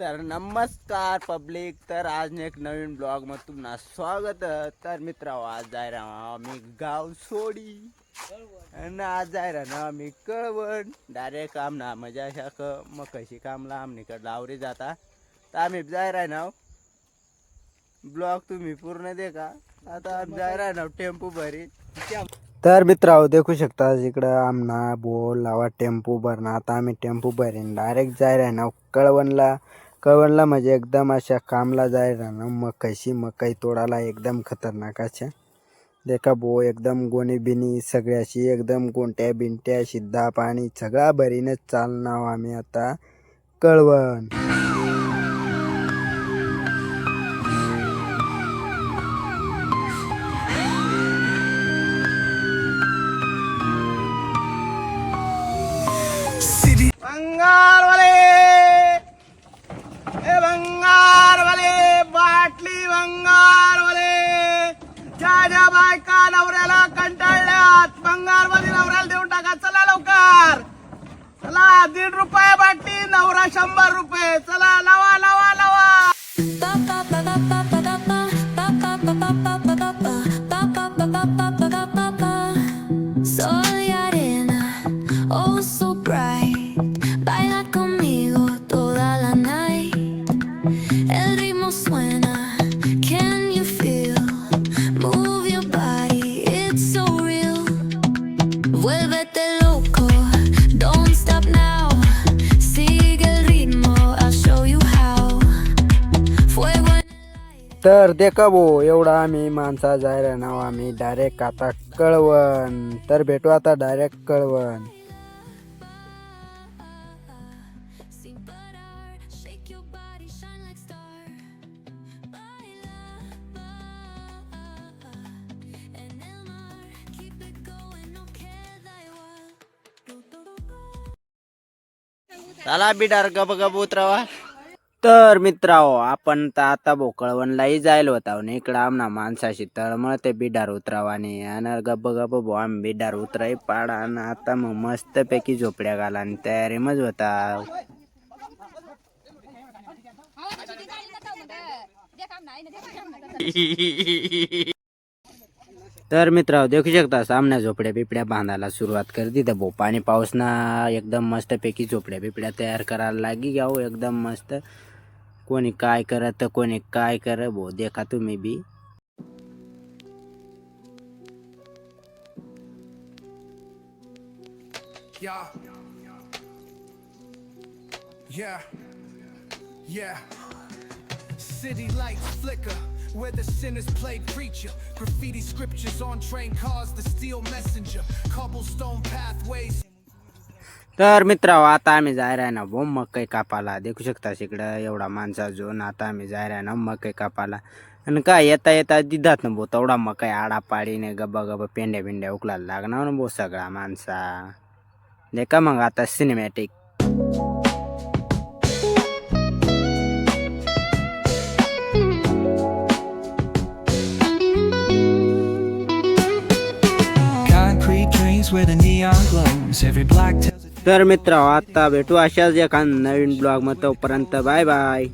तर नमस्कार पब्लिक तर आज एक नवीन ब्लॉगमध्ये तुम्हाला स्वागत. तर मित्र आज जाय राहा आम्ही गाव सोडी. आणि आज जाय राहा ना आम्ही कळवण. डायरेक्ट काम ना म्हणजे अशा क मग कशी कामला आमनीकडे लावरी जाता. तर आम्ही जाय राहा ना ब्लॉग तुम्ही पूर्ण दे का आता आम्ही जाय राहा ना टेम्पो भरी. तर मित्रांनो देखू शकता इकडं आमना बोल लावा टेम्पो भरणं आता आम्ही टेम्पो भरीन. डायरेक्ट जाय राह ना कळवणला. कळवणला म्हणजे एकदम अशा कामला जाय राहणं मकाईशी मकाई तोडाला एकदम खतरनाक अशा. देखा बो एकदम गोणी बिनी सगळ्याशी एकदम गोंट्या बिंट्या शिद्धा पाणी सगळा भरीनच चालणार आम्ही आता कळवण. बायका नवऱ्याला कंटाळल्यात. बंगारवाली नवऱ्याला देऊन टाका. चला लवकर. चला दीड रुपये बाटली नवरा शंभर रुपये. चला लावा लावा लावा. Oh, Baila conmigo toda la night. El ritmo suena, तर ते बो एवढा आम्ही माणसा जायला नाव. आम्ही डायरेक्ट आता कळवण. तर भेटू आता डायरेक्ट कळवण. चला बिडार गब गब उतरावा तर मित्राओ आपण तर आता भोकळवणलाही जायला होता. आणि इकडं आमना माणसाशी तळमळ ते बिडार उतरावाने. आणि गब गब भो आम्ही बिडार उतराई पाडा आणि आता मग मस्त पैकी झोपड्या घाला आणि तयारी मज होता. तर मित्र देखू शकता सामन्या झोपड्या बिपड्या बांधायला सुरुवात कर तर भो पाणी पाऊसना एकदम मस्त पैकी झोपड्या बिपड्या तयार करायला लागी गाव एकदम मस्त कोणी काय करत कोणी काय कर भो देखा तुम्ही बी Yeah. Yeah. Yeah. City lights flicker where the sinners play preacher. Graffiti scriptures on train cars, the steel messenger. Cobblestone pathways. तर मित्र आता आम्ही जाय आहे ना भो मकई कापाला देखू शकता इकडं एवढा माणसा जोन आता आम्ही जाय आहे ना मकई कापाला आणि काय येता येता दिदात ना भो तेवढा मकई आडापाडीने गबा गबा पेंड्या बिंड्या उकलायला लागणार ना भाऊ सगळा माणसा देखा मग आता सिनेमॅटिक तर मित्र आता भेटू अशाच एका नवीन ब्लॉगमध्ये. तोपर्यंत बाय बाय